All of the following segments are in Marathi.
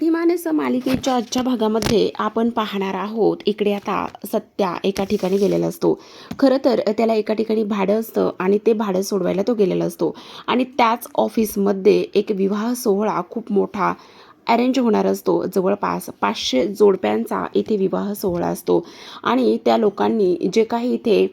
आदिमानस मालिकेच्या आजच्या भागामध्ये आपण पाहणार आहोत. इकडे आता सत्या एका ठिकाणी गेलेला असतो. खरं तर त्याला एका ठिकाणी भाडं असतं आणि ते भाडं सोडवायला तो गेलेला असतो. आणि त्याच ऑफिसमध्ये एक विवाह सोहळा खूप मोठा अरेंज होणार असतो. जवळपास पाचशे जोडप्यांचा इथे विवाह सोहळा असतो. आणि त्या लोकांनी जे काही इथे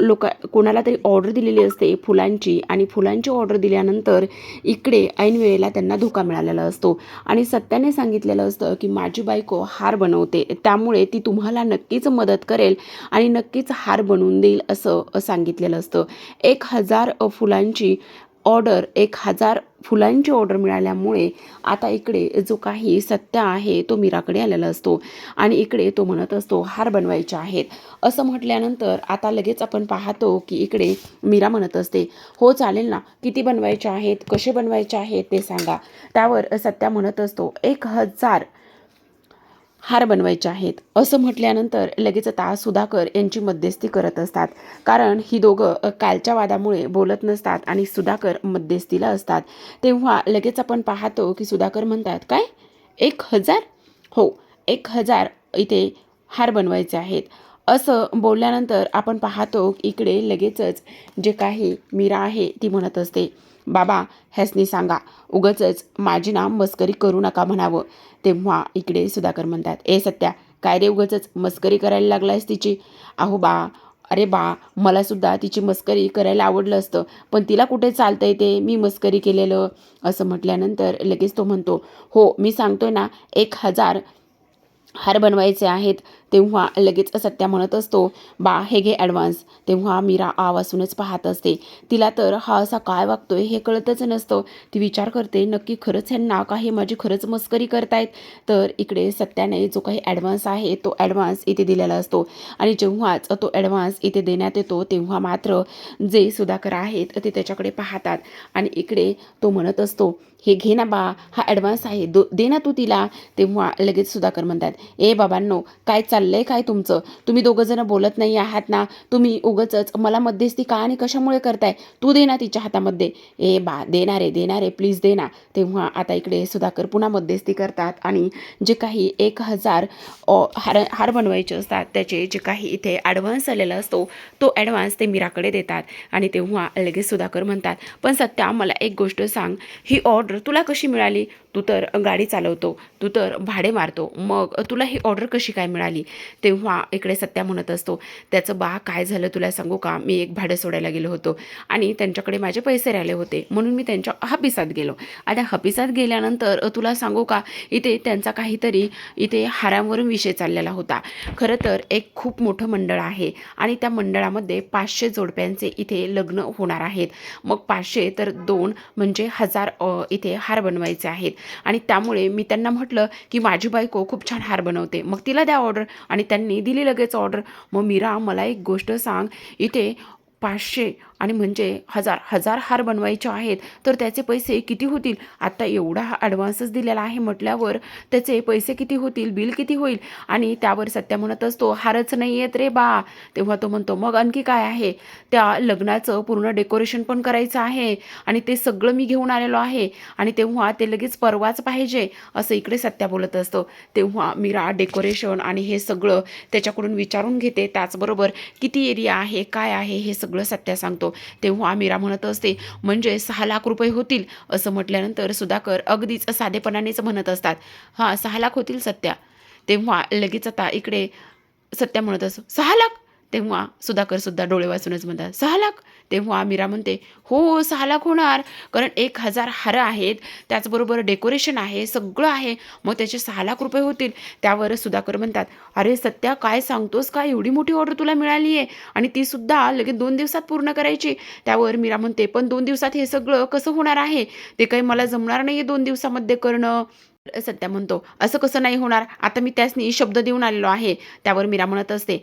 लोक कोणाला तरी ऑर्डर दिलेली असते फुलांची आणि फुलांची ऑर्डर दिल्यानंतर इकडे ऐन वेळेला त्यांना धोका मिळालेला असतो. आणि सत्याने सांगितलेलं असतं की माझी बायको हार बनवते. त्यामुळे ती तुम्हाला नक्कीच मदत करेल आणि नक्कीच हार बनवून देईल असं सांगितलेलं असतं. एक हजार फुलांची ऑर्डर एक हजार फुलांची ऑर्डर मिळाल्यामुळे आता इकडे जो काही सत्या आहे तो मीराकडे आलेला असतो. आणि इकडे तो म्हणत असतो हार बनवायचे आहेत. असं म्हटल्यानंतर आता लगेच आपण पाहतो की इकडे मीरा म्हणत असते हो चालेल ना. किती बनवायचे आहेत? कसे बनवायचे आहेत? ते सांगा. त्यावर सत्या म्हणत असतो एक हजार. हार बनवायचे आहेत. असं म्हटल्यानंतर लगेच आता सुधाकर यांची मध्यस्थी करत असतात. कारण ही दोघं कालच्या वादामुळे बोलत नसतात आणि सुधाकर मध्यस्थीला असतात. तेव्हा लगेच आपण पाहतो की सुधाकर म्हणतात काय? एक हजार? हो एक हजार इथे हार बनवायचे आहेत. असं बोलल्यानंतर आपण पाहतो की इकडे लगेचच जे काही मीरा आहे ती म्हणत असते बाबा ह्यासनी सांगा उगचच माझी ना मस्करी करू नका म्हणावं. तेव्हा इकडे सुधाकर म्हणतात ए सत्या काय रे उगचच मस्करी करायला लागलायस तिची? अहो बा अरे बा मला सुद्धा तिची मस्करी करायला आवडलं असतं पण तिला कुठे चालतंय ते? मी मस्करी केलेलं. असं म्हटल्यानंतर लगेच तो म्हणतो हो मी सांगतोय ना एक हजार हार बनवायचे आहेत तेव्हा लगेच सत्या म्हणत असतो बा हे घे ॲडव्हान्स तेव्हा मीरा आवासूनच पाहत असते. तिला तर हा असा काय वागतोय हे कळतच नसतं. ती विचार करते नक्की खरंच ह्यांना का हे माझी खरंच मस्करी करतायत? तर इकडे सत्याने जो काही ॲडव्हान्स आहे तो ॲडव्हान्स इथे दिलेला असतो. आणि जेव्हाच तो ॲडव्हान्स इथे देण्यात येतो तेव्हा मात्र जे सुधाकर आहेत ते त्याच्याकडे पाहतात. आणि इकडे तो म्हणत असतो हे घे ना बा हा ॲडव्हान्स आहे दो दे ना तू तिला. तेव्हा लगेच सुधाकर म्हणतात ए बाबांनो काय चाल चाललंय काय तुमचं? तुम्ही दोघं जण बोलत नाही आहात ना तुम्ही उगचच मला मध्यस्थी का आणि कशामुळे करताय? तू दे ना तिच्या हातामध्ये. ए बा देणार आहे देणार आहे प्लीज दे ना. तेव्हा आता इकडे सुधाकर पुन्हा मध्यस्थी करतात आणि जे काही एक हजार हार हार बनवायचे असतात त्याचे जे काही इथे ॲडव्हान्स आलेला असतो तो ॲडव्हान्स ते मीराकडे देतात आणि तेव्हा लगेच सुधाकर म्हणतात पण सत्या मला एक गोष्ट सांग. ही ऑर्डर तुला कशी मिळाली? तू तर गाडी चालवतो तू तर भाडे मारतो. मग तुला ही ऑर्डर कशी काय मिळाली? तेव्हा इकडे सत्या म्हणत असतो त्याचं बा काय झालं तुला सांगू का? मी एक भाडं सोडायला गेलो होतो आणि त्यांच्याकडे माझे पैसे राहिले होते. म्हणून मी त्यांच्या हपिसात गेलो. आता हपिसात गेल्यानंतर तुला सांगू का? इथे त्यांचा काहीतरी इथे हारांवरून विषय चाललेला होता. खरं तर एक खूप मोठं मंडळ आहे आणि त्या मंडळामध्ये पाचशे जोडप्यांचे इथे लग्न होणार आहेत. मग पाचशे तर दोन म्हणजे हजार इथे हार बनवायचे आहेत. आणि त्यामुळे मी त्यांना म्हटलं की माझी बायको खूप छान हार बनवते. मग तिला द्या ऑर्डर आणि त्यांनी दिली लगेच ऑर्डर मग मीरा मला एक गोष्ट सांग. इथे पाचशे आणि म्हणजे हजार हजार हार बनवायचे आहेत तर त्याचे पैसे किती होतील? आत्ता एवढा हा ॲडव्हान्सच दिलेला आहे म्हटल्यावर त्याचे पैसे किती होतील? बिल किती होईल? आणि त्यावर सत्या म्हणत असतो हारच नाही येत रे बा. तेव्हा तो म्हणतो मग आणखी काय आहे? त्या लग्नाचं पूर्ण डेकोरेशन पण करायचं आहे आणि ते सगळं मी घेऊन आलेलो आहे. आणि तेव्हा ते लगेच परवाच पाहिजे असं इकडे सत्या बोलत असतो. तेव्हा मीरा डेकोरेशन आणि हे सगळं त्याच्याकडून विचारून घेते. त्याचबरोबर किती एरिया आहे काय आहे हे सगळं सत्या सांगतो. तेव्हा मीरा म्हणत असते म्हणजे सहा लाख रुपये होतील असं म्हटल्यानंतर सुधाकर अगदीच साधेपणानेच म्हणत असतात. हां सहा लाख होतील सत्या. तेव्हा लगेच आता इकडे सत्या म्हणत असो सहा लाख तेव्हा सुधाकरसुद्धा डोळे वाचूनच म्हणतात सहा लाख? तेव्हा मीरा म्हणते हो सहा लाख होणार. कारण एक हजार हारं आहेत त्याचबरोबर डेकोरेशन आहे सगळं आहे. मग त्याचे सहा लाख रुपये होतील. त्यावर सुधाकर म्हणतात अरे सत्या काय सांगतोस? का एवढी मोठी ऑर्डर तुला मिळाली आहे? आणि ती सुद्धा लगेच दोन दिवसात पूर्ण करायची. त्यावर मीरा म्हणते पण दोन दिवसात हे सगळं कसं होणार आहे? ते काही मला जमणार नाही आहे दोन दिवसामध्ये करणं. सत्या म्हणतो असं कसं नाही होणार? आता मी त्यासनी शब्द देऊन आलेलो आहे. त्यावर मीरा म्हणत असते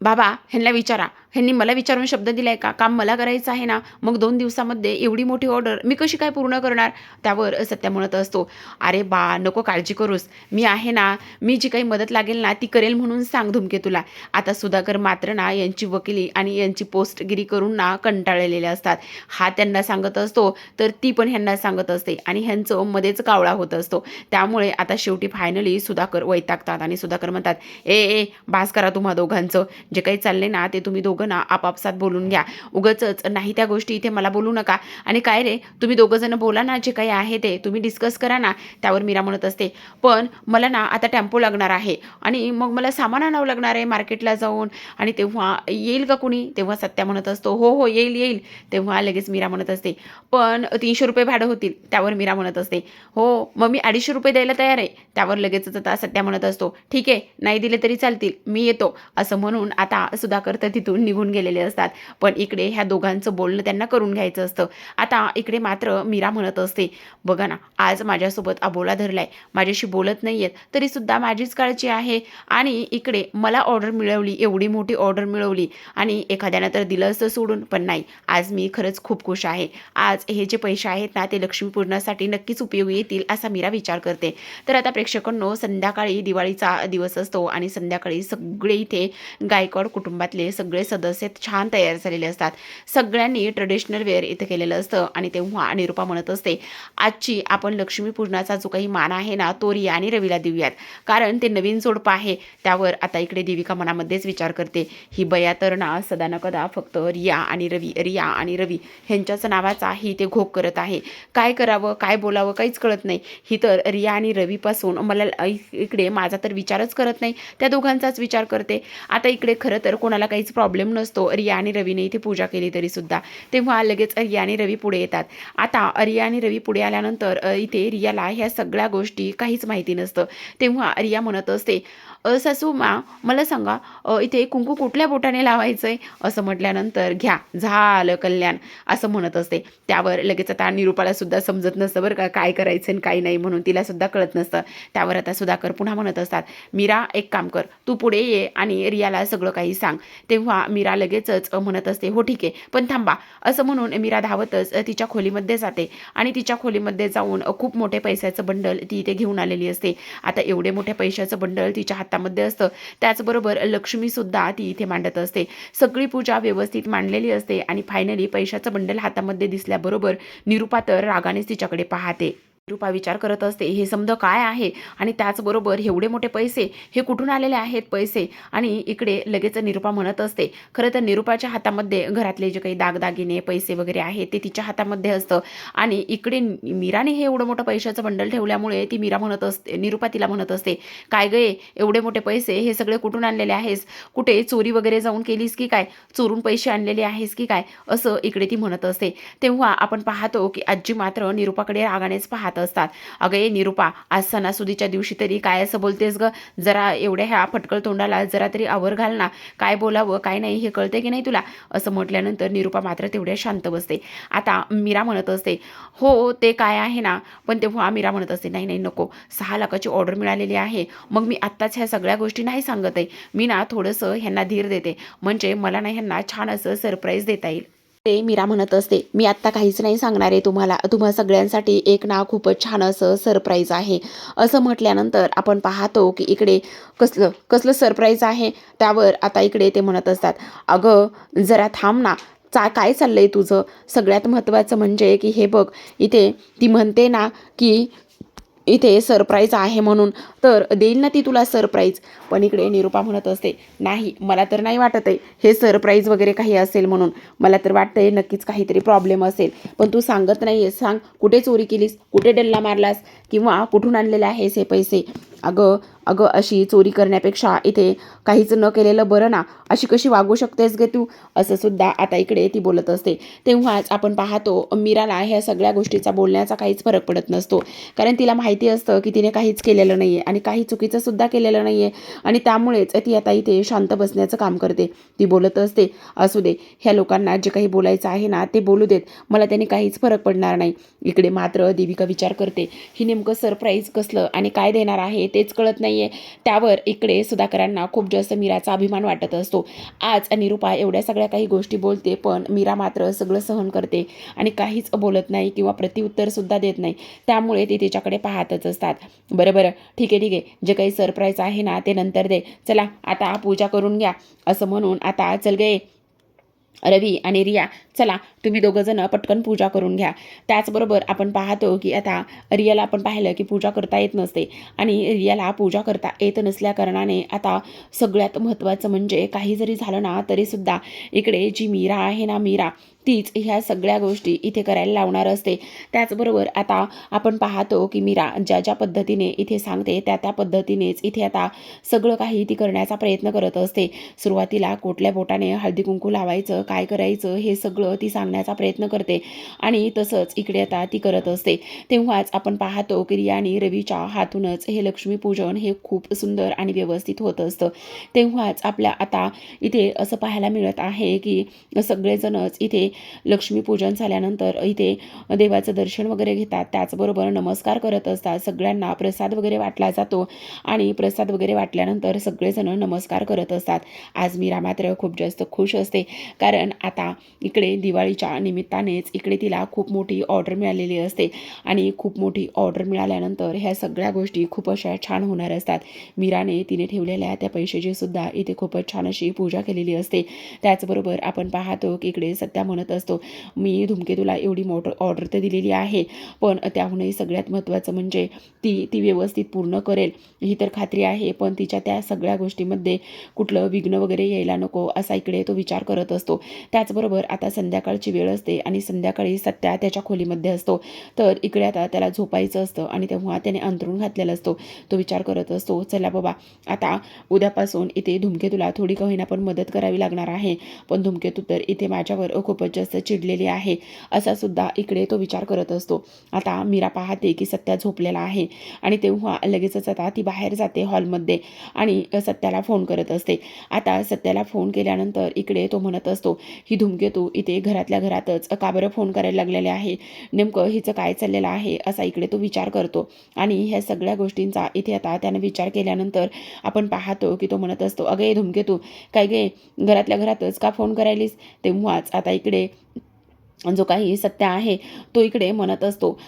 बाबा ह्यांना विचारा ह्यांनी मला विचारून शब्द दिलाय का? काम मला करायचं आहे ना? मग दोन दिवसामध्ये एवढी मोठी ऑर्डर मी कशी काय पूर्ण करणार? त्यावर सत्या म्हणत असतो अरे बा नको काळजी करूस. मी आहे ना मी जी काही मदत लागेल ना ती करेल म्हणून सांग धुमके तुला. आता सुधाकर मात्र ना यांची वकिली आणि यांची पोस्टगिरी करून ना कंटाळलेले असतात. हा त्यांना सांगत असतो तर ती पण ह्यांना सांगत असते आणि ह्यांचं मध्येच कावळा होत असतो. त्यामुळे आता शेवटी फायनली सुधाकर वैतागतात आणि सुधाकर म्हणतात ए ए बास करा तुम्हा दोघांचं. जे काही चालले ना ते तुम्ही दोघं ना आपापसात बोलून घ्या. उगच नाही त्या गोष्टी इथे मला बोलू नका. आणि काय रे तुम्ही दोघं जण बोला ना जे काही आहे ते. तुम्ही डिस्कस करा ना त्यावर मीरा म्हणत असते. पण मला ना आता टेम्पो लागणार आहे. आणि मग मला सामान आणावं लागणार आहे मार्केटला जाऊन. आणि तेव्हा येईल का कुणी? तेव्हा सत्या म्हणत असतो हो हो येईल येईल. तेव्हा लगेच मीरा म्हणत असते पण तीनशे रुपये भाडं होतील. त्यावर मीरा म्हणत असते हो मग मी अडीचशे रुपये द्यायला तयार आहे. त्यावर लगेचच आता सत्या म्हणत असतो ठीक आहे नाही दिले तरी चालतील मी येतो. असं म्हणून आता सुधाकर तर तिथून निघून गेलेले असतात. पण इकडे ह्या दोघांचं बोलणं त्यांना करून घ्यायचं असतं. आता इकडे मात्र मीरा म्हणत असते बघा ना आज माझ्यासोबत अबोला धरलाय. माझ्याशी बोलत नाही आहेत तरीसुद्धा माझीच काळजी आहे. आणि इकडे मला ऑर्डर मिळवली एवढी मोठी ऑर्डर मिळवली. आणि एखाद्यानं तर दिलं असतं सोडून पण नाही आज मी खरंच खूप खुश आहे. आज हे जे पैसे आहेत ना ते लक्ष्मीपूजनासाठी नक्कीच उपयोगी येतील असा मीरा विचार करते. तर आता प्रेक्षकांनो संध्याकाळी दिवाळीचा दिवस असतो आणि संध्याकाळी सगळे इथे गायकवाड कुटुंबातले सगळे सदस्य छान तयार झालेले असतात. सगळ्यांनी ट्रेडिशनल वेअर इथे केलेलं असतं आणि तेव्हा निरूपा म्हणत असते आजची आपण लक्ष्मीपूजनाचा जो काही मान आहे ना तो रिया आणि रवीला देऊयात. कारण ते नवीन जोडपं आहे. त्यावर आता इकडे देविका मनामध्येच विचार करते. ही बया तर ना सदा न कदा फक्त रिया आणि रवी रिया आणि रवी ह्यांच्याच नावाचा ही ते घोक करत आहे. काय करावं काय बोलावं काहीच कळत नाही. ही तर रिया आणि रवीपासून मला इकडे माझा तर विचारच करत नाही. त्या दोघांचाच विचार करते. आता इकडे खरं तर कोणाला काहीच प्रॉब्लेम नसतो. रिया आणि रवीने इथे पूजा केली तरी सुद्धा तेव्हा लगेच रिया आणि रवी पुढे येतात. आता रिया आणि रवी पुढे आल्यानंतर इथे रियाला ह्या सगळ्या गोष्टी काहीच माहिती नसतं. तेव्हा रिया म्हणत असते सासूमा मला सांगा इथे कुंकू कुठल्या बोटाने लावायचं आहे असं म्हटल्यानंतर घ्या झालं कल्याण असं म्हणत असते. त्यावर लगेच आता निरूपाला सुद्धा समजत नसतं बरं का काय करायचं आणि काय नाही म्हणून तिला सुद्धा कळत नसतं. त्यावर आता सुधाकर पुन्हा म्हणत असतात मीरा एक काम कर तू पुढे ये आणि रियाला सगळं काही सांग. तेव्हा मीरा लगेचच म्हणत असते हो ठीक आहे पण थांबा असं म्हणून मीरा धावतच तिच्या खोलीमध्ये जाते. आणि तिच्या खोलीमध्ये जाऊन खूप मोठे पैशाचं बंडल ती इथे घेऊन आलेली असते. आता एवढे मोठ्या पैशाचं बंडल तिच्या हातामध्ये असतं. त्याचबरोबर लक्ष्मीसुद्धा ती इथे मांडत असते. सगळी पूजा व्यवस्थित मांडलेली असते आणि फायनली पैशाचं बंडल हातामध्ये दिसल्याबरोबर निरुपा तर रागानेच तिच्याकडे पाहते. निरुपा विचार करत असते हे समज काय आहे? आणि त्याचबरोबर एवढे मोठे पैसे हे कुठून आलेले आहेत पैसे? आणि इकडे लगेच निरुपा म्हणत असते खरं तर निरुपाच्या हातामध्ये घरातले जे काही दागदागिने पैसे वगैरे आहेत ते तिच्या हातामध्ये असतं. आणि इकडे मीराने हे एवढं मोठं पैशाचं बंडल ठेवल्यामुळे ती मीरा म्हणत असते निरुपा तिला म्हणत असते काय गये एवढे मोठे पैसे हे सगळे कुठून आणलेले आहेस? कुठे चोरी वगैरे जाऊन केलीस की काय? चोरून पैसे आणलेले आहेस की काय? असं इकडे ती म्हणत असते. तेव्हा आपण पाहतो की आजी मात्र निरुपाकडे रागानेच पाहत असतात. अगं ये निरुपा आज सणासुदीच्या दिवशी तरी काय असं बोलतेस ग? जरा एवढ्या ह्या फटकळ तोंडाला जरा तरी आवर घाल ना. काय बोलावं काय नाही हे कळते की नाही तुला? असं म्हटल्यानंतर निरुपा मात्र तेवढ्या शांत बसते. आता मीरा म्हणत असते हो ते काय आहे ना? पण तेव्हा मीरा म्हणत असते नाही नाही नको. सहा लाखाची ऑर्डर मिळालेली आहे. मग मी आत्ताच ह्या सगळ्या गोष्टी नाही सांगत आहे. मी ना थोडंसं ह्यांना धीर देते. म्हणजे मला ना ह्यांना छान असं सरप्राईज देता येईल. ते मीरा म्हणत असते मी आत्ता काहीच नाही सांगणार आहे तुम्हाला. तुम्हा सगळ्यांसाठी एक ना खूपच छान असं सरप्राईज आहे. असं म्हटल्यानंतर आपण पाहतो की इकडे कसलं कसलं सरप्राईज आहे त्यावर आता इकडे ते म्हणत असतात अगं जरा थांब ना. चा काय चाललं आहे तुझं? सगळ्यात महत्त्वाचं म्हणजे की हे बघ इथे ती म्हणते ना की इथे सरप्राईज आहे म्हणून. तर देईल ना ती तुला सरप्राईज पण इकडे निरुपा म्हणत असते नाही मला तर नाही वाटत आहे. हे सरप्राईज वगैरे काही असेल म्हणून. मला तर वाटतंय नक्कीच काहीतरी प्रॉब्लेम असेल. पण तू सांगत नाही आहेस सांग कुठे चोरी केलीस? कुठे डल्ला मारलास? किंवा कुठून आणलेले आहेस हे पैसे? अगं अगं अशी चोरी करण्यापेक्षा इथे काहीच न केलेलं बरं ना अशी कशी वागू शकतेस गे तू? असं सुद्धा आता इकडे ती बोलत असते. तेव्हाच आपण पाहतो मीराला ह्या सगळ्या गोष्टीचा बोलण्याचा काहीच फरक पडत नसतो. कारण तिला माहिती असतं की तिने काहीच केलेलं नाही आहे आणि काही चुकीचं सुद्धा केलेलं नाही आहे आणि त्यामुळेच ती आता इथे शांत बसण्याचं काम करते. ती बोलत असते असू दे ह्या लोकांना जे काही बोलायचं आहे ना ते बोलू देत. मला त्याने काहीच फरक पडणार नाही. इकडे मात्र देविका विचार करते. ही नेमकं सरप्राईज कसलं आणि काय देणार आहे तेच कळत नाही नाही आहे त्यावर इकडे सुधाकरांना खूप जास्त मीराचा अभिमान वाटत असतो. आज निरुपा एवढ्या सगळ्या काही गोष्टी बोलते पण मीरा मात्र सगळं सहन करते आणि काहीच बोलत नाही किंवा प्रतिउत्तरसुद्धा देत नाही. त्यामुळे ते तिच्याकडे पाहतच असतात. बरं बरं. ठीक आहे ठीक आहे. जे काही सरप्राईज आहे ना ते नंतर दे. चला आता पूजा करून घ्या. असं म्हणून आता चल गे. रवी आणि रिया चला तुम्ही दोघंजणं पटकन पूजा करून घ्या. त्याचबरोबर आपण पाहतो की आता रियाला आपण पाहिलं की पूजा करता येत नसते आणि रियाला पूजा करता येत नसल्याकारणाने आता सगळ्यात महत्त्वाचं म्हणजे काही जरी झालं ना तरीसुद्धा इकडे जी मीरा आहे ना मीरा तीच ह्या सगळ्या गोष्टी इथे करायला लावणार असते. त्याचबरोबर आता आपण पाहतो की मीरा ज्या ज्या पद्धतीने इथे सांगते त्या त्या पद्धतीनेच इथे आता सगळं काही ती करण्याचा प्रयत्न करत असते. सुरुवातीला कोटल्या बोटाने हळदी कुंकू लावायचं काय करायचं हे सगळं ती सांगण्याचा प्रयत्न करते. आणि तसंच इकडे आता ती करत असते. तेव्हाच आपण पाहतो की रिया रवीच्या हातूनच हे लक्ष्मीपूजन हे खूप सुंदर आणि व्यवस्थित होत असतं. तेव्हाच आपल्या आता इथे असं पाहायला मिळत आहे की सगळेजणच इथे लक्ष्मीपूजन झाल्यानंतर इथे देवाचं दर्शन वगैरे घेतात. त्याचबरोबर नमस्कार करत असतात. सगळ्यांना प्रसाद वगैरे वाटला जातो आणि प्रसाद वगैरे वाटल्यानंतर सगळेजण नमस्कार करत असतात. आज मीरा मात्र खूप जास्त खुश असते. कारण आता इकडे दिवाळीच्या निमित्तानेच इकडे तिला खूप मोठी ऑर्डर मिळालेली असते. आणि खूप मोठी ऑर्डर मिळाल्यानंतर ह्या सगळ्या गोष्टी खूप अशा छान होणार असतात. मीराने तिने ठेवलेल्या त्या पैशाची सुद्धा इथे खूपच छान अशी पूजा केलेली असते. त्याचबरोबर आपण पाहतो की इकडे सत्या म्हणत असतो मी धुमकेतूला एवढी मोटर ऑर्डर तर दिलेली आहे पण त्याहूनही सगळ्यात महत्त्वाचं म्हणजे ती ती व्यवस्थित पूर्ण करेल. ही तर खात्री आहे पण तिच्या त्या सगळ्या गोष्टीमध्ये कुठलं विघ्न वगैरे यायला नको असा इकडे तो विचार करत असतो. त्याचबरोबर आता संध्याकाळची वेळ असते आणि संध्याकाळी सत्या त्याच्या खोलीमध्ये असतो. तर इकडे आता त्याला झोपायचं असतं आणि तेव्हा त्याने अंतरून घातलेला असतो. तो विचार करत असतो चला बाबा आता उद्यापासून इथे धुमकेतूला थोडी का होईना पण मदत करावी लागणार आहे. पण धुमकेतू तर इथे माझ्यावर खूपच जास्त चिडलेली आहे. असा सुद्धा इकडे तो विचार करत असतो. आता मीरा पाहते की सत्या झोपलेला आहे आणि तेव्हा लगेचच आता ती बाहेर जाते हॉलमध्ये आणि सत्याला फोन करत असते. आता सत्याला फोन केल्यानंतर इकडे तो म्हणत असतो ही धुमकेतू इथे घरातल्या घरातच का बरं फोन करायला लागलेले आहे? नेमकं हिचं काय चाललेलं आहे असा इकडे तो विचार करतो. आणि ह्या सगळ्या गोष्टींचा इथे आता त्यानं विचार केल्यानंतर आपण पाहतो की तो म्हणत असतो अगं हे धुमकेतू काय गे घरातल्या घरातच का फोन करायलीस? तेव्हाच आता इकडे जो काही सत्य आहे तो इकडे म्हणत असतो.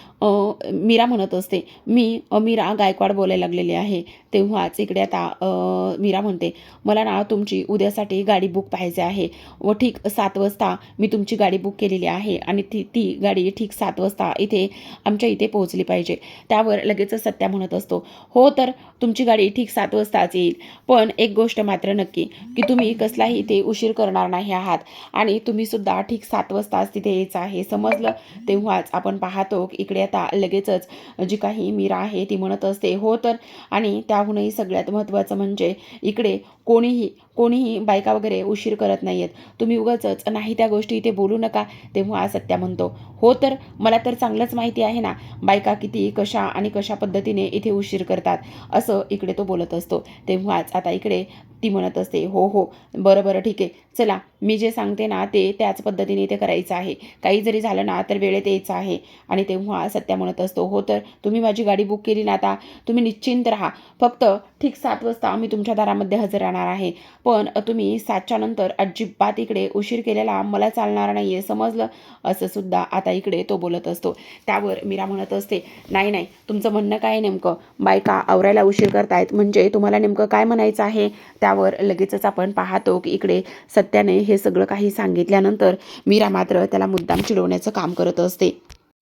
मीरा म्हणत असते मी मीरा गायकवाड बोलायला लागलेली आहे. तेव्हाच इकडे आता मीरा म्हणते मला ना तुमची उद्यासाठी गाडी बुक पाहिजे आहे. व ठीक सात वाजता मी तुमची गाडी बुक केलेली आहे आणि ती ती गाडी ठीक सात वाजता इथे आमच्या इथे पोहोचली पाहिजे. त्यावर लगेचच सत्या म्हणत असतो हो तर तुमची गाडी ठीक सात वाजताच येईल. पण एक गोष्ट मात्र नक्की की तुम्ही कसलाही इथे उशीर करणार नाही आहात आणि तुम्हीसुद्धा ठीक सात वाजताच तिथे यायचं आहे. समजलं? तेव्हाच आपण पाहतो इकडे आता लगेचच जी काही मीरा आहे ती म्हणत असते हो तर. आणि त्याहूनही सगळ्यात महत्त्वाचं म्हणजे इकडे कोणीही कोणीही बायका वगैरे उशीर करत नाही आहेत तुम्ही उगाचच नाही त्या गोष्टी इथे बोलू नका. तेव्हा सत्या म्हणतो हो तर. मला तर चांगलंच माहिती आहे ना बायका किती कशा आणि कशा पद्धतीने इथे उशीर करतात असं इकडे तो बोलत असतो. तेव्हाच आता इकडे ती म्हणत असते हो हो बरं बरं ठीक आहे. चला मी जे सांगते ना ते त्याच पद्धतीने इथे करायचं आहे. काही जरी झालं ना तर वेळेत यायचं आहे. आणि तेव्हा सत्या म्हणत असतो हो तर तुम्ही माझी गाडी बुक केली ना आता तुम्ही निश्चिंत राहा. फक्त ठीक सात वाजता आम्ही तुमच्या दारामध्ये हजर राहणार आहे. पण तुम्ही सातच्या नंतर अजिबात इकडे उशीर केलेला मला चालणार नाही आहे समजलं? असं सुद्धा आता इकडे तो बोलत असतो. त्यावर मीरा म्हणत असते नाही नाही तुमचं म्हणणं काय आहे नेमकं? बायका आवरायला उशीर करतायत म्हणजे तुम्हाला नेमकं काय म्हणायचं आहे? त्यावर लगेचच आपण पाहतो की इकडे सत्याने हे सगळं काही सांगितल्यानंतर मीरा मात्र त्याला मुद्दाम चिडवण्याचं काम करत असते.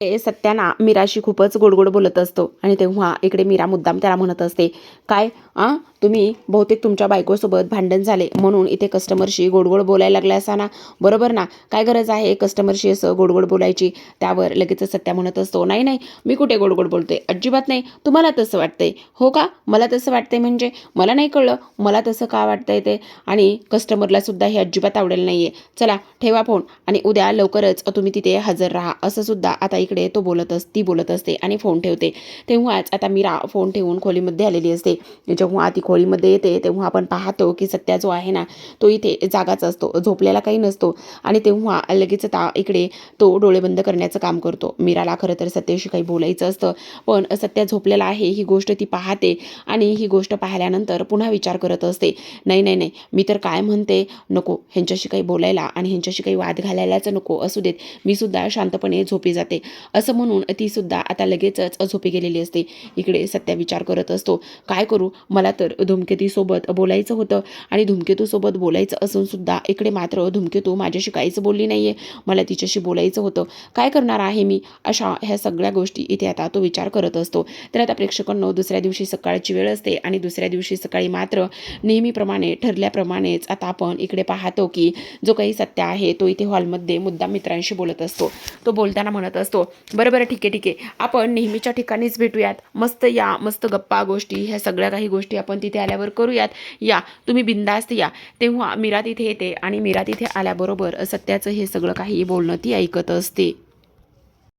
ते सत्याना मीराशी खूपच गोडगोड बोलत असतो. आणि तेव्हा इकडे मीरा मुद्दाम त्याला म्हणत असते काय? आ? तुम्ही बहुतेक तुमच्या बायकोसोबत भांडण झाले म्हणून इथे कस्टमरशी गोडगोड बोलायला लागला असा ना? बरोबर ना? काय गरज आहे कस्टमरशी असं गोडगोड बोलायची? त्यावर लगेच सत्या म्हणत असतो. नाही नाही. मी कुठे गोडगोड बोलते अजिबात नाही. तुम्हाला तसं वाटतंय. हो का? मला तसं वाटतंय म्हणजे? मला नाही कळलं. मला तसं का वाटतंय ते? आणि कस्टमरला सुद्धा हे अजिबात आवडेल नाही आहे चला ठेवा फोन आणि उद्या लवकरच तुम्ही तिथे हजर राहा. असं सुद्धा आता इकडे तो बोलत अस ती बोलत असते आणि फोन ठेवते. तेव्हाच आता मी रा फोन ठेवून खोलीमध्ये आलेली असते. जेव्हा ती खोळीमध्ये येते तेव्हा आपण पाहतो की सत्या जो आहे ना तो इथे जागाच असतो झोपलेला काही नसतो. आणि तेव्हा लगेच ता इकडे तो डोळे बंद करण्याचं काम करतो. मीराला खरं तर सत्याशी काही बोलायचं असतं पण सत्या झोपलेला आहे ही गोष्ट ती पाहते आणि ही गोष्ट पाहिल्यानंतर पुन्हा विचार करत असते. नाही नाही नाही मी तर काय म्हणते? नको ह्यांच्याशी काही बोलायला आणि ह्यांच्याशी काही वाद घालायलाच नको असू देत. मी सुद्धा शांतपणे झोपी जाते. असं म्हणून ती सुद्धा आता लगेचच झोपी गेलेली असते. इकडे सत्या विचार करत असतो काय करू? मला तर धूमकेतूसोबत बोलायचं होतं. आणि धूमकेतूसोबत बोलायचं असून सुद्धा इकडे मात्र धूमकेतू माझ्याशी काहीच बोलली नाही आहे मला तिच्याशी बोलायचं होतं. काय करणार आहे मी? अशा ह्या सगळ्या गोष्टी इथे आता तो विचार करत असतो. तर आता प्रेक्षकांनो दुसऱ्या दिवशी सकाळची वेळ असते आणि दुसऱ्या दिवशी सकाळी मात्र नेहमीप्रमाणे ठरल्याप्रमाणेच आता आपण इकडे पाहतो की जो काही सत्य आहे तो इथे हॉलमध्ये मुद्दाम मित्रांशी बोलत असतो. तो बोलताना म्हणत असतो बरं बरं ठीक आहे ठीक आहे. आपण नेहमीच्या ठिकाणीच भेटूयात. मस्त या मस्त गप्पा गोष्टी ह्या सगळ्या काही गोष्टी आपण तिथे आल्यावर करूयात. या तुम्ही बिंदास्त या. तेव्हा मीरा तिथे येते आणि मीरा तिथे आल्याबरोबर सत्याचं हे सगळं काही बोलणं ती ऐकत असते.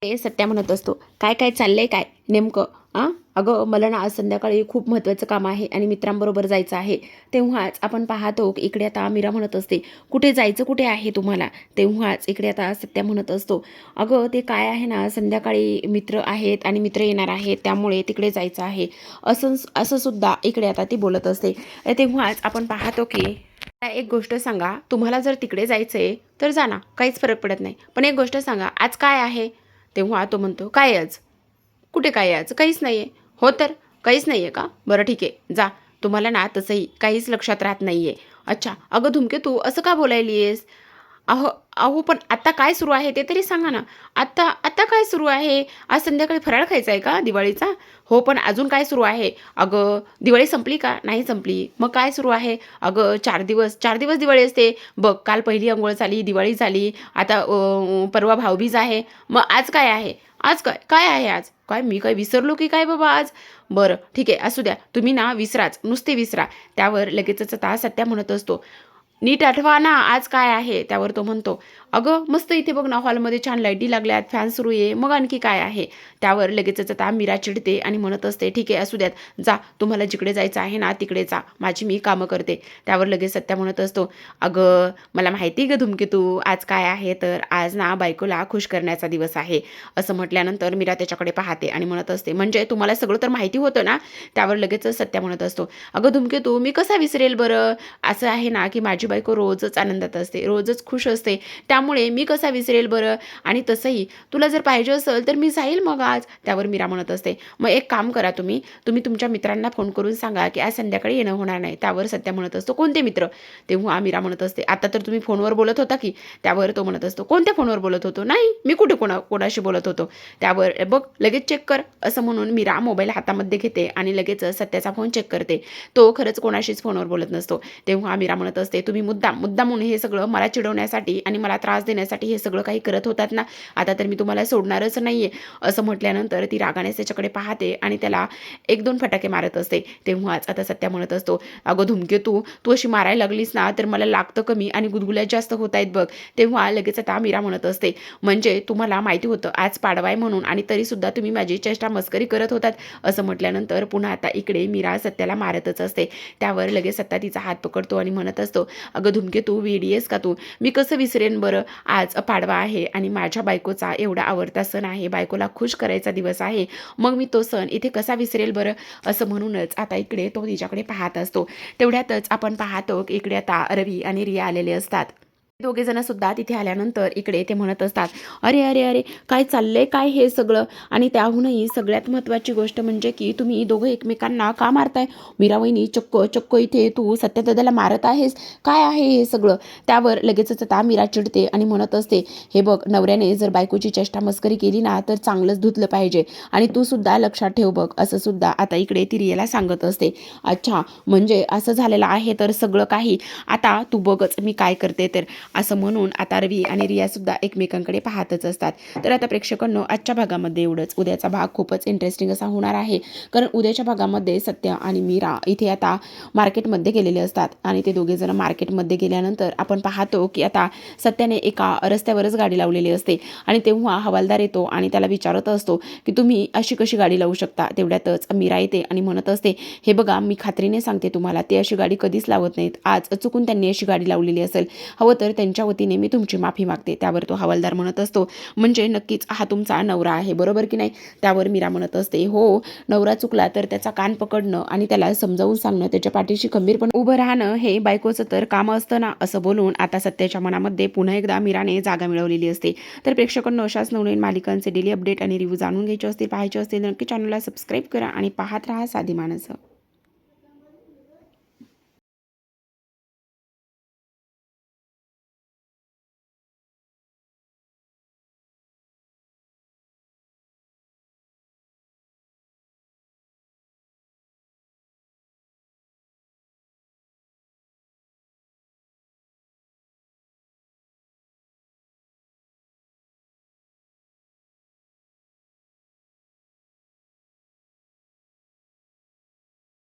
ते सत्या म्हणत असतो काय काय चाललंय काय? नेमकं आ? अगं मला ना आज संध्याकाळी खूप महत्त्वाचं काम आहे आणि मित्रांबरोबर जायचं आहे. तेव्हाच आपण पाहतो की इकडे आता मीरा म्हणत असते कुठे जायचं कुठे आहे तुम्हाला? तेव्हाच इकडे आता सत्या म्हणत असतो अगं ते काय आहे ना संध्याकाळी मित्र आहेत आणि मित्र येणार आहेत त्यामुळे तिकडे जायचं आहे. असं असं सुद्धा इकडे आता ती बोलत असते. तेव्हाच आपण पाहतो की मला एक गोष्ट सांगा तुम्हाला जर तिकडे जायचं आहे तर जा ना काहीच फरक पडत नाही. पण एक गोष्ट सांगा आज काय आहे? तेव्हा तो म्हणतो काय आज? कुठे काय आज? काहीच नाही आहे हो तर काहीच नाही आहे का? बरं ठीक आहे जा. तुम्हाला ना तसंही काहीच लक्षात राहत नाही आहे अच्छा अगं धुमके तू असं का बोलायली आहेस अहो अहो पण आत्ता काय सुरू आहे ते तरी सांगा ना. आत्ता आत्ता काय सुरू आहे? आज संध्याकाळी फराळ खायचा आहे का दिवाळीचा? हो पण अजून काय सुरू आहे? अगं दिवाळी संपली का? नाही संपली. मग काय सुरू आहे? अगं चार दिवस चार दिवस दिवाळी असते. बघ काल पहिली अंघोळ झाली दिवाळी झाली. आता परवा भाऊबीज आहे. मग आज काय आहे? आज काय काय आहे आज? काय? मी काय विसरलो की काय बाबा आज? बरं ठीक आहे असू द्या. तुम्ही ना विसराच नुसते विसरा. त्यावर लगेचच आता सत्या म्हणत असतो. नीट आठवा ना आज काय आहे? त्यावर तो म्हणतो अगं मस्त इथे बघ ना हॉलमध्ये छान लाईटी लागल्यात फॅन सुरू आहे मग आणखी काय आहे? त्यावर लगेचच आता मीरा चिडते आणि म्हणत असते ठीक आहे असू द्यात जा तुम्हाला जिकडे जायचं आहे ना तिकडे जा माझी मी कामं करते. त्यावर लगेच सत्या म्हणत असतो अगं मला माहिती ग धुमकेतू आज काय आहे? तर आज ना बायकोला खुश करण्याचा दिवस आहे. असं म्हटल्यानंतर मीरा त्याच्याकडे पाहते आणि म्हणत असते म्हणजे तुम्हाला सगळं तर माहिती होतं ना? त्यावर लगेच सत्या म्हणत असतो अगं धुमकेतू मी कसा विसरेल बरं? असं आहे ना की माझी बायको रोजच आनंदात असते रोजच खुश असते. त्यामुळे मी कसा विसरेल बरं? आणि तसंही तुला जर पाहिजे असेल तर मी जाईल मग आज त्यावर मीरा म्हणत असते. मग एक काम करा तुम्ही तुम्ही तुमच्या मित्रांना फोन करून सांगा की आज संध्याकाळी येणं होणार नाही त्यावर सत्या म्हणत असतो. कोणते मित्र? तेव्हा मीरा म्हणत असते. आता तर तुम्ही फोनवर बोलत होता की त्यावर तो म्हणत असतो. कोणत्या फोनवर बोलत होतो? नाही मी कुठे कोणा कोणाशी बोलत होतो? त्यावर बघ लगेच चेक कर असं म्हणून मीरा मोबाईल हातामध्ये घेते आणि लगेच सत्याचा फोन चेक करते. तो खरंच कोणाशीच फोनवर बोलत नसतो. तेव्हा मीरा म्हणत असते तुम्ही मुद्दाम मुद्दाम म्हणून हे सगळं मला चिडवण्यासाठी आणि मला त्रास देण्यासाठी हे सगळं काही करत होतात ना आता तर मी तुम्हाला सोडणारच नाही आहे असं म्हटल्यानंतर ती रागाने त्याच्याकडे पाहते आणि त्याला एक दोन फटाके मारत असते. तेव्हाच आता सत्या म्हणत असतो अगं धुमके तू तू अशी मारायला लागलीस ना तर मला लागतं कमी आणि गुदगुल्या जास्त होत आहेत बघ. तेव्हा लगेच आता मीरा म्हणत असते म्हणजे तुम्हाला माहिती होतं आज पाडवाय म्हणून आणि तरीसुद्धा तुम्ही माझी चेष्टा मस्करी करत होतात. असं म्हटल्यानंतर पुन्हा आता इकडे मीरा सत्याला मारतच असते. त्यावर लगेच सत्ता तिचा हात पकडतो आणि म्हणत असतो अगं धुमके तू डी एस का तू? मी कसं विसरेन बरं? आज पाडवा आहे आणि माझ्या बायकोचा एवढा आवडता सण आहे. बायकोला खुश करायचा दिवस आहे. मग मी तो सण इथे कसा विसरेल बरं? असं म्हणूनच आता इकडे तो तिच्याकडे पाहत असतो. तेवढ्यातच आपण पाहतो की इकडे आता रवी आणि रिया आलेले असतात. दोघे जण सुद्धा तिथे आल्यानंतर इकडे ते म्हणत असतात अरे अरे अरे काय चाललंय काय हे सगळं? आणि त्याहूनही सगळ्यात महत्त्वाची गोष्ट म्हणजे की तुम्ही दोघं एकमेकांना का मारताय? मीरावहिनी चक्क चक्क इथे तू सत्यदादाला मारत आहेस? काय आहे हे सगळं? त्यावर लगेचच आता मीरा चिडते आणि म्हणत असते हे बघ नवऱ्याने जर बायकोची चेष्टा मस्करी केली ना तर चांगलंच धुतलं पाहिजे आणि तू सुद्धा लक्षात ठेव बघ असं सुद्धा आता इकडे ती सांगत असते. अच्छा म्हणजे असं झालेलं आहे तर सगळं काही? आता तू बघच मी काय करते तर. असं म्हणून आता रवी आणि रियासुद्धा एकमेकांकडे पाहतच असतात. तर आता प्रेक्षकांनो आजच्या भागामध्ये एवढंच. उद्याचा भाग खूपच इंटरेस्टिंग असा होणार आहे. कारण उद्याच्या भागामध्ये सत्य आणि मीरा इथे आता मार्केटमध्ये गेलेले असतात. आणि ते दोघेजण मार्केटमध्ये गेल्यानंतर आपण पाहतो की आता सत्याने एका रस्त्यावरच गाडी लावलेली असते. आणि तेव्हा हवालदार येतो आणि त्याला विचारत असतो की तुम्ही अशी कशी गाडी लावू शकता? तेवढ्यातच मीरा येते आणि म्हणत असते हे बघा मी खात्रीने सांगते तुम्हाला ते अशी गाडी कधीच लावत नाहीत. आज चुकून त्यांनी अशी गाडी लावलेली असेल. हवं तर त्यांच्या वतीने मी तुमची माफी मागते. त्यावर तो हवालदार म्हणत असतो म्हणजे नक्कीच हा तुमचा नवरा आहे बरोबर की नाही? त्यावर मीरा म्हणत असते हो नवरा चुकला तर त्याचा कान पकडणं आणि त्याला समजावून सांगणं त्याच्या पाठीशी खंबीरपणे उभं राहणं हे बायकोचं तर काम असतं ना? असं बोलून आता सत्याच्या मनामध्ये पुन्हा एकदा मीराने जागा मिळवलेली असते. तर प्रेक्षकांना अशाच नवनवीन मालिकांचे डेली अपडेट आणि रिव्ह्यू जाणून घ्यायचे असतील पाहायचे असतील नक्की चॅनलला सबस्क्राईब करा आणि पाहत राहा साधी माणसं.